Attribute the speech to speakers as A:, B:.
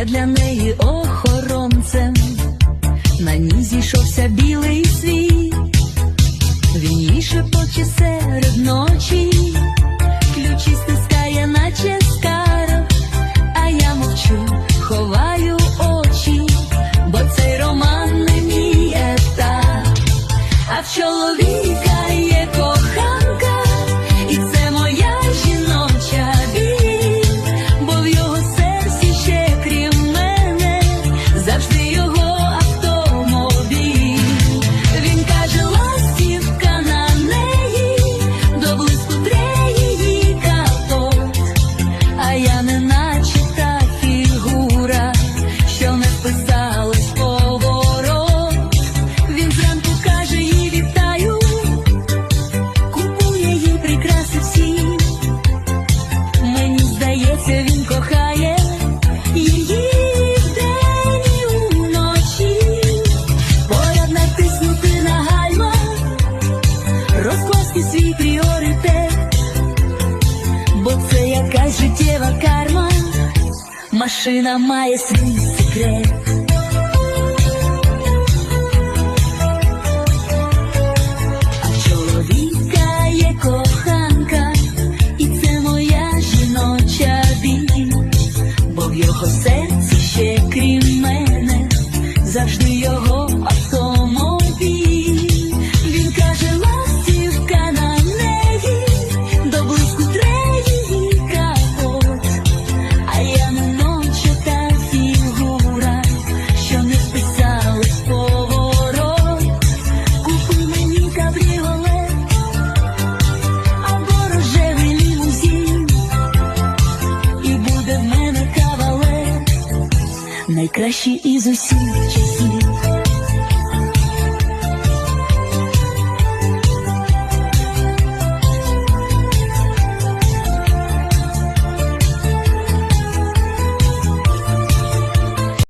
A: є для неї охоронцем, на ній зійшовся білий світ. Яка життєва карма, машина має свій секрет. Чоловіка є коханка, і це моя жіноча біль, бо в його серці ще крім мене завжди його. найкращі із усіх.